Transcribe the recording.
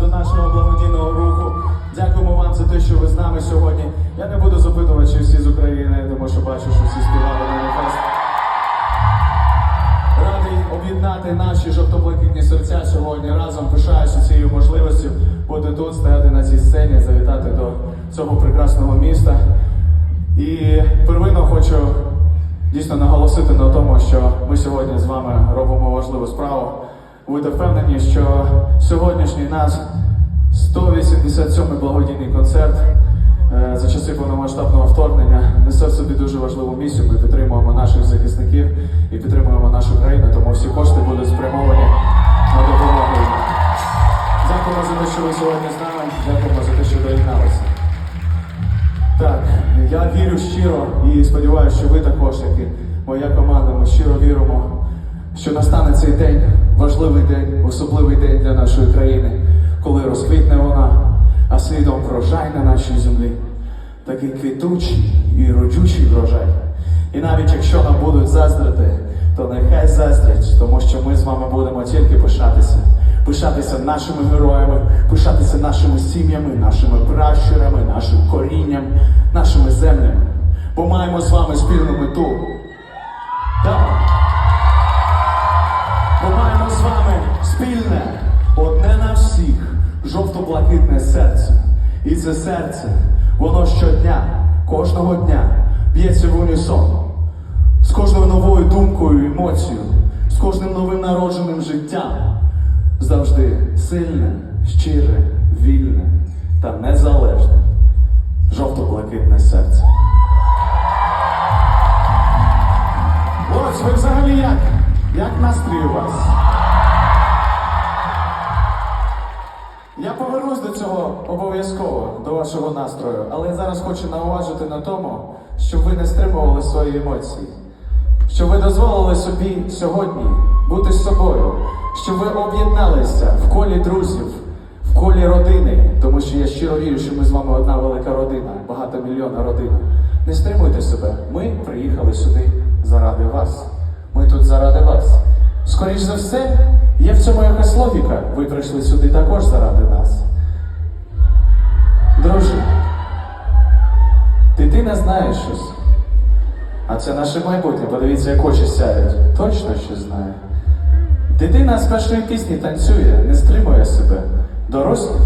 до нашого благодійного руху. Дякуємо вам за те, що ви з нами сьогодні. Я не буду запитувати, чи всі з України, тому що бачу, що всі співали на маніфест. Радий об'єднати наші жовто-блакитні серця сьогодні разом, пишаюся цією можливістю бути тут, стояти на цій сцені, завітати до цього прекрасного міста. І первинно хочу дійсно наголосити на тому, що ми сьогодні з вами робимо важливу справу. Будьте впевнені, що сьогоднішній наш 187-й благодійний концерт е, за часи повномасштабного вторгнення несе в собі дуже важливу місію. Ми підтримуємо наших захисників і підтримуємо нашу країну, тому всі кошти будуть спрямовані на допомогу. Дякуємо за те, що ви сьогодні з нами. Дякуємо за те, що доєдналися. Так, я вірю щиро і сподіваюся, що ви також, як і моя команда, ми щиро віримо, що настане цей день, важливий день, особливий день для нашої країни, коли розквітне вона, а слідом врожай на нашій землі. Такий квітучий і родючий врожай. І навіть якщо нам будуть заздрити, то нехай заздрять, тому що ми з вами будемо тільки пишатися. Пишатися нашими героями, пишатися нашими сім'ями, нашими пращурами, нашим корінням, нашими землями. Бо маємо з вами спільну мету. Так. Спільне, одне на всіх, жовто-блакитне серце. І це серце, воно щодня, кожного дня б'ється в унісон. З кожною новою думкою, емоцією, з кожним новим народженим життям. Завжди сильне, щире, вільне та незалежне. Жовто-блакитне серце. Ось ви взагалі як? Як настрій у вас? Я повернусь до цього обов'язково, до вашого настрою, але я зараз хочу науважити на тому, щоб ви не стримували свої емоції, щоб ви дозволили собі сьогодні бути з собою, щоб ви об'єдналися в колі друзів, в колі родини, тому що я щиро вірю, що ми з вами одна велика родина, багатомільйонна родина. Не стримуйте себе. Ми приїхали сюди заради вас. Ми тут заради вас. Скоріш за все, є в цьому якась логіка. Ви прийшли сюди також заради нас. Друже, дитина знає щось. А це наше майбутнє. Подивіться, як очі сяють. Точно щось знає. Дитина з першої пісні танцює, не стримує себе. Дорослі,